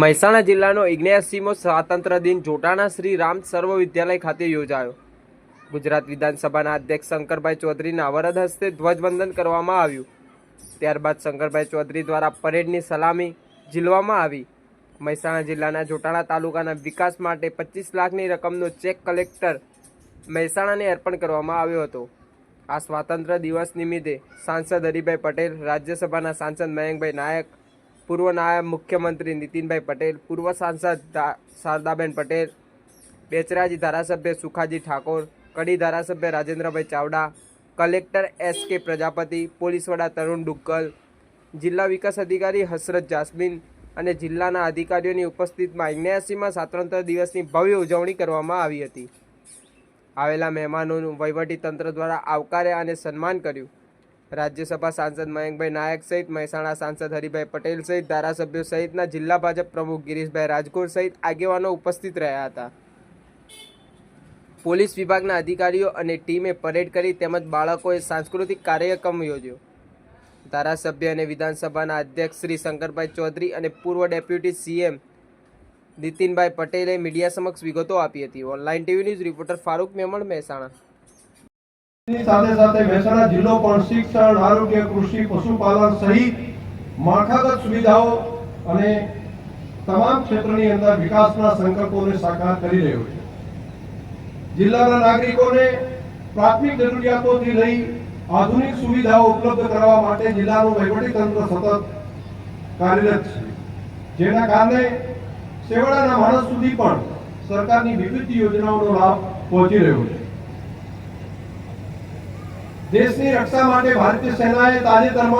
મહેસાણા જિલ્લાનો ઇગ્નેસીમો સ્વાતંત્ર્ય દિન જોટાણા શ્રી રામ સર્વ વિદ્યાલય ખાતે યોજાયો. ગુજરાત વિધાનસભાના અધ્યક્ષ શંકરભાઈ ચૌધરીના વરદ હસ્તે ધ્વજવંદન કરવામાં આવ્યું. ત્યારબાદ શંકરભાઈ ચૌધરી દ્વારા પરેડની સલામી ઝીલવામાં આવી. મહેસાણા જિલ્લાના જોટાણા તાલુકાના વિકાસ માટે પચીસ લાખની રકમનો ચેક કલેક્ટર મહેસાણાને અર્પણ કરવામાં આવ્યો હતો. આ સ્વાતંત્ર્ય દિવસ નિમિત્તે સાંસદ હરિભાઈ પટેલ, રાજ્યસભાના સાંસદ મયંકભાઈ નાયક પૂર્વ નાયબ મુખ્યમંત્રી નીતિનભાઈ પટેલ, પૂર્વ સાંસદ શારદાબેન પટેલ, બેચરાજી ધારાસભ્ય સુખાજી ઠાકોર, કડી ધારાસભ્ય રાજેન્દ્રભાઈ ચાવડા, કલેક્ટર એસ કે પ્રજાપતિ, પોલીસ વડા તરુણ ડુક્કલ, જિલ્લા વિકાસ અધિકારી હસરત જાસ્મીન અને જિલ્લાના અધિકારીઓની ઉપસ્થિતિમાં ઇગ્નેસીમાં સ્વાતંત્ર્ય દિવસની ભવ્ય ઉજવણી કરવામાં આવી હતી. આવેલા મહેમાનોનું વહીવટી તંત્ર દ્વારા આવકાર્યા અને સન્માન કર્યું. રાજ્યસભા સાંસદ મયંકભાઈ નાયક સહિત મહેસાણા સાંસદ હરિભાઈ પટેલ સહિત ધારાસભ્યો સહિતના જિલ્લા ભાજપ પ્રમુખ ગિરીશભાઈ રાજકોર સહિત આગેવાનો ઉપસ્થિત રહ્યા હતા. પોલીસ વિભાગના અધિકારીઓ અને ટીમે પરેડ કરી તેમજ બાળકોએ સાંસ્કૃતિક કાર્યક્રમ યોજ્યો. ધારાસભ્ય અને વિધાનસભાના અધ્યક્ષ શ્રી શંકરભાઈ ચૌધરી અને પૂર્વ ડેપ્યુટી સીએમ નીતિનભાઈ પટેલે મીડિયા સમક્ષ વિગતો આપી હતી. Online TV news reporter Farooq Memon, Mehsana. સાથે સાથે મહેસાણા જિલ્લો પણ શિક્ષણ, આરોગ્ય, કૃષિ, પશુપાલન સહિત માળખાગત સુવિધાઓ અને તમામ ક્ષેત્રની અંદર વિકાસના સંકલ્પોને સાકાર કરી રહ્યો છે. જિલ્લાના નાગરિકોને પ્રાથમિક જરૂરિયાતોથી લઈ આધુનિક સુવિધાઓ ઉપલબ્ધ કરવા માટે જિલ્લાનું વહીવટી તંત્ર સતત કાર્યરત છે. જેના કારણે છેવાડાના માણસ સુધી પણ સરકારની વિવિધ યોજનાઓનો લાભ પહોંચી રહ્યો છે. દેશની રક્ષા માટે ભારતીય સેનાએ તાજેતરમાં